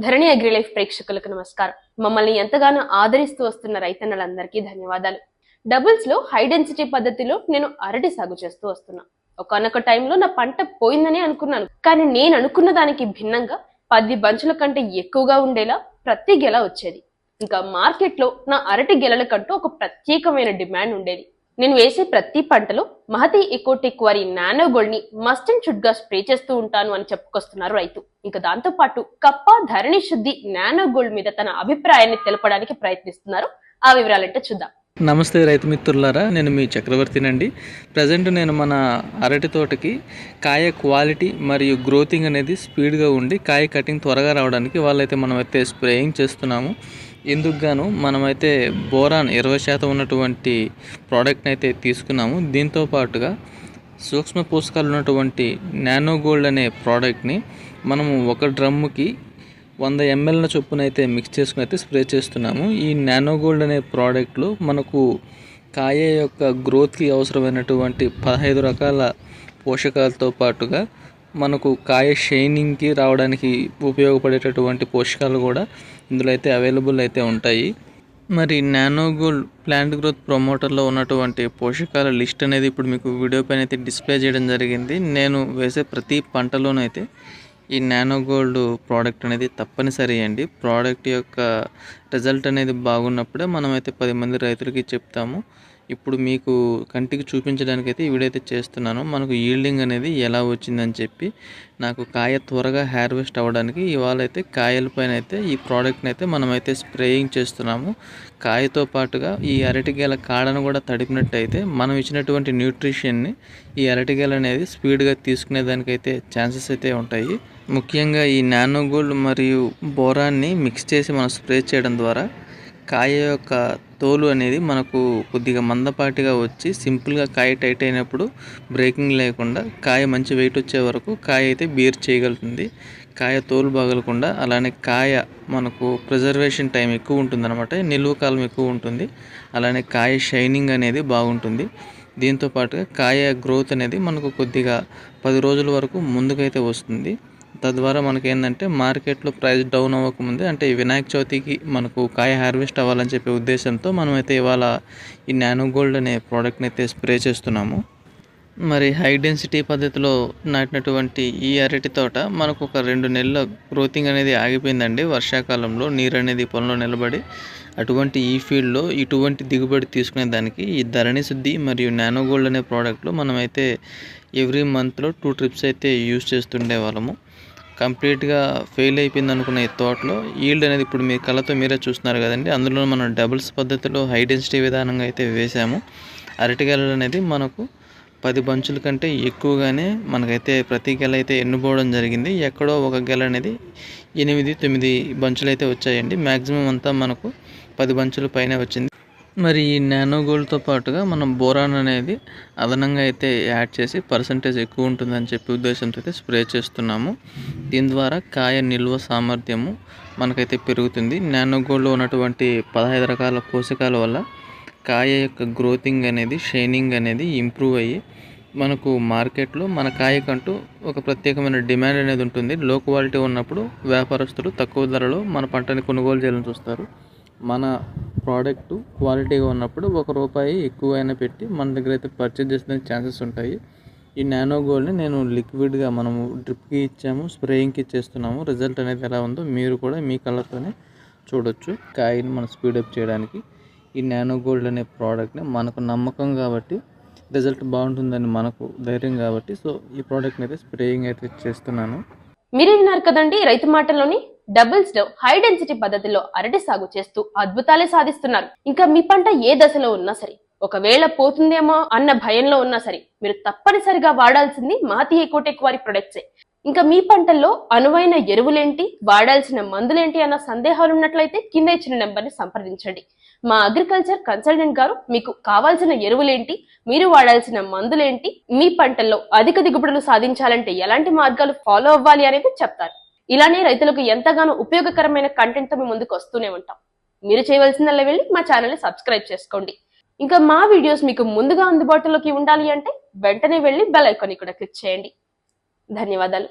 ధరణి agri life ప్రేక్షకులకు నమస్కారం. మమ్మల్ని ఎంతగానో ఆదరిస్తూ వస్తున్న రైతన్నలందరికీ ధన్యవాదాలు. డబుల్స్లో హై డెన్సిటీ పద్ధతిలో నేను అరటి సాగు చేస్తూ వస్తున్నా. ఒకనొక టైంలో నా పంట పోయిందని అనుకున్నాను. కానీ నేను అనుకున్న దానికి భిన్నంగా పది బంచుల కంటే ఎక్కువగా ఉండేలా ప్రతి గెల వచ్చేది. ఇంకా మార్కెట్లో నా అరటి గెలలకంటూ ఒక ప్రత్యేకమైన డిమాండ్ ఉండేది. నేను వేసే ప్రతి పంటలో మహతి ఎకోటెక్ వారి నానో గోల్డ్ని మస్ట్ అండ్ షుడ్గా స్ప్రే చేస్తూ ఉంటాను అని చెప్పుకొస్తున్నారు రైతు. ఇంకా దాంతో పాటు కప్ప ధరణి శుద్ధి నానో గోల్డ్ మీద తన అభిప్రాయాన్ని తెలపడానికి ప్రయత్నిస్తున్నారు. ఆ వివరాలంటే చూద్దాం. నమస్తే రైతు మిత్రులారా నేను మీ చక్రవర్తినండి. ప్రజెంట్ నేను మన అరటి తోటకి కాయ క్వాలిటీ మరియు గ్రోతింగ్ అనేది స్పీడ్గా ఉండి కాయ కటింగ్ త్వరగా రావడానికి వాళ్ళైతే మనమైతే స్ప్రేయింగ్ చేస్తున్నాము. ఇందుకు గాను మనమైతే బోరాన్ ఇరవై శాతం ఉన్నటువంటి ప్రోడక్ట్ని అయితే తీసుకున్నాము. దీంతో పాటుగా సూక్ష్మ పోషకాలు ఉన్నటువంటి నానో గోల్డ్ అనే ప్రోడక్ట్ని మనము ఒక డ్రమ్ముకి వంద ఎంఎల్న చొప్పున అయితే మిక్స్ చేసుకుని అయితే స్ప్రే చేస్తున్నాము. ఈ నానో గోల్డ్ అనే ప్రోడక్ట్లో మనకు కాయ యొక్క గ్రోత్కి అవసరమైనటువంటి పదహైదు రకాల పోషకాలతో పాటుగా మనకు కాయ షైనింగ్కి రావడానికి ఉపయోగపడేటటువంటి పోషకాలు కూడా ఇందులో అయితే అవైలబుల్ అయితే ఉంటాయి. మరి నానోగోల్డ్ ప్లాంట్ గ్రోత్ ప్రమోటర్లో ఉన్నటువంటి పోషకాల లిస్ట్ అనేది ఇప్పుడు మీకు వీడియో పైన అయితే డిస్ప్లే చేయడం జరిగింది. నేను వేసే ప్రతి పంటలోనైతే ఈ నానోగోల్డ్ ప్రోడక్ట్ అనేది తప్పనిసరి అండి. ప్రోడక్ట్ యొక్క రిజల్ట్ అనేది బాగున్నప్పుడే మనమైతే పది మంది రైతులకి చెప్తాము. ఇప్పుడు మీకు కంటికి చూపించడానికి అయితే ఈ వీడియో అయితే చేస్తున్నాను. మనకు ఈల్డింగ్ అనేది ఎలా వచ్చిందని చెప్పి నాకు కాయ త్వరగా హార్వెస్ట్ అవ్వడానికి ఇవాళ అయితే కాయల పైన అయితే ఈ ప్రోడక్ట్ని అయితే మనమైతే స్ప్రేయింగ్ చేస్తున్నాము. కాయతో పాటుగా ఈ అరటికాయల కాడను కూడా తడిపినట్టయితే మనం ఇచ్చినటువంటి న్యూట్రిషన్ని ఈ అరటికాయలు అనేది స్పీడ్గా తీసుకునే దానికైతే ఛాన్సెస్ అయితే ఉంటాయి. ముఖ్యంగా ఈ నానో గోల్డ్ మరియు బోరాన్ని మిక్స్ చేసి మనం స్ప్రే చేయడం ద్వారా కాయ యొక్క తోలు అనేది మనకు కొద్దిగా మందపాటిగా వచ్చి సింపుల్గా కాయ టైట్ అయినప్పుడు బ్రేకింగ్ లేకుండా కాయ మంచి వెయిట్ వచ్చే వరకు కాయ అయితే బీర్ చేయగలుగుతుంది. కాయ తోలు బాగలకుండా అలానే కాయ మనకు ప్రిజర్వేషన్ టైం ఎక్కువ ఉంటుందన్నమాట. నిల్వ కాలం ఎక్కువ ఉంటుంది. అలానే కాయ షైనింగ్ అనేది బాగుంటుంది. దీంతో పాటుగా కాయ గ్రోత్ అనేది మనకు కొద్దిగా పది రోజుల వరకు ముందుకైతే వస్తుంది. తద్వారా మనకి ఏంటంటే మార్కెట్లో ప్రైస్ డౌన్ అవ్వకముందే అంటే వినాయక చవితికి మనకు కాయ హార్వెస్ట్ అవ్వాలని చెప్పే ఉద్దేశంతో మనమైతే ఇవాళ ఈ నానో గోల్డ్ అనే ప్రోడక్ట్ని అయితే స్ప్రే చేస్తున్నాము. మరి హై డెన్సిటీ పద్ధతిలో నాటినటువంటి ఈ అరటి తోట మనకు ఒక రెండు నెలల గ్రోతింగ్ అనేది ఆగిపోయిందండి. వర్షాకాలంలో నీరు అనేది పొలంలో నిలబడి అటువంటి ఈ ఫీల్డ్లో ఇటువంటి దిగుబడి తీసుకునే దానికి ఈ ధరణి శుద్ధి మరియు నానో గోల్డ్ అనే ప్రోడక్ట్లో మనమైతే ఎవ్రీ మంత్లో టూ ట్రిప్స్ అయితే యూజ్ చేస్తుండే వాళ్ళము. కంప్లీట్గా ఫెయిల్ అయిపోయింది అనుకున్న ఈ తోటలో ఈల్డ్ అనేది ఇప్పుడు మీ కళ్ళతో మీరే చూస్తున్నారు కదండి. అందులో మనం డబుల్స్ పద్ధతిలో హై డెన్సిటీ విధానంగా అయితే వేసాము. అరటికాయలు అనేది మనకు పది బంచుల కంటే ఎక్కువగానే మనకైతే ప్రతి గెల అయితే ఎన్నుకోవడం జరిగింది. ఎక్కడో ఒక గెల అనేది ఎనిమిది తొమ్మిది బంచులు అయితే వచ్చాయండి. మ్యాక్సిమం అంతా మనకు పది బంచుల పైన వచ్చింది. మరి ఈ నానో గోల్డ్తో పాటుగా మనం బోరాన్ అనేది అదనంగా అయితే యాడ్ చేసి పర్సంటేజ్ ఎక్కువ ఉంటుందని చెప్పి ఉద్దేశంతో అయితే స్ప్రే చేస్తున్నాము. దీని ద్వారా కాయ నిల్వ సామర్థ్యము మనకైతే పెరుగుతుంది. నానో గోల్డ్లో ఉన్నటువంటి పదహైదు రకాల పోషకాల వల్ల కాయ యొక్క గ్రోతింగ్ అనేది షైనింగ్ అనేది ఇంప్రూవ్ అయ్యి మనకు మార్కెట్లో మన కాయకంటూ ఒక ప్రత్యేకమైన డిమాండ్ అనేది ఉంటుంది. లో క్వాలిటీ ఉన్నప్పుడు వ్యాపారస్తులు తక్కువ ధరలో మన పంటని కొనుగోలు చేయాలని చూస్తారు. మన ప్రోడక్ట్ క్వాలిటీగా ఉన్నప్పుడు ఒక రూపాయి ఎక్కువైనా పెట్టి మన దగ్గర అయితే పర్చేజ్ చేసుకునే ఛాన్సెస్ ఉంటాయి. ఈ నానో గోల్డ్ని నేను లిక్విడ్గా మనము డ్రిప్కి ఇచ్చాము స్ప్రేయింగ్కి ఇచ్చేస్తున్నాము రిజల్ట్ అనేది ఎలా ఉందో మీరు కూడా మీ కళ్ళతోనే చూడొచ్చు. కాయని మనం స్పీడప్ చేయడానికి. ఈ నానో గోల్డ్ అనే ప్రోడక్ట్ని మనకు నమ్మకం కాబట్టి రిజల్ట్ బాగుంటుందని మనకు ధైర్యం కాబట్టి సో ఈ ప్రోడక్ట్ని అయితే స్ప్రేయింగ్ అయితే చేస్తున్నాను. మీరు విన్నారు కదండి రైతు మాటల్లోని డబుల్స్లో హై డెన్సిటీ పద్ధతిలో అరటి సాగు చేస్తూ అద్భుతాలే సాధిస్తున్నారు. ఇంకా మీ పంట ఏ దశలో ఉన్నా సరే ఒకవేళ పోతుందేమో అన్న భయంలో ఉన్నా సరే మీరు తప్పనిసరిగా వాడాల్సింది మాతి ఎకోటెక్ వారి ప్రొడక్ట్సే. ఇంకా మీ పంటల్లో అనువైన ఎరువులేంటి వాడాల్సిన మందులేంటి అన్న సందేహాలు ఉన్నట్లయితే కింద ఇచ్చిన నెంబర్ని సంప్రదించండి. మా అగ్రికల్చర్ కన్సల్టెంట్ గారు మీకు కావాల్సిన ఎరువులేంటి? మీరు వాడాల్సిన మందులేంటి? మీ పంటల్లో అధిక దిగుబడులు సాధించాలంటే ఎలాంటి మార్గాలు ఫాలో అవ్వాలి అనేది చెప్తారు. ఇలానే రైతులకు ఎంతగానో ఉపయోగకరమైన కంటెంట్తో మేము ముందుకు వస్తూనే ఉంటాం. మీరు చేయవలసిందల్లా వెళ్ళి మా ఛానల్ని సబ్స్క్రైబ్ చేసుకోండి. ఇంకా మా వీడియోస్ మీకు ముందుగా అందుబాటులోకి ఉండాలి అంటే వెంటనే వెళ్ళి బెల్ ఐకాన్ కూడా క్లిక్ చేయండి. ధన్యవాదాలు.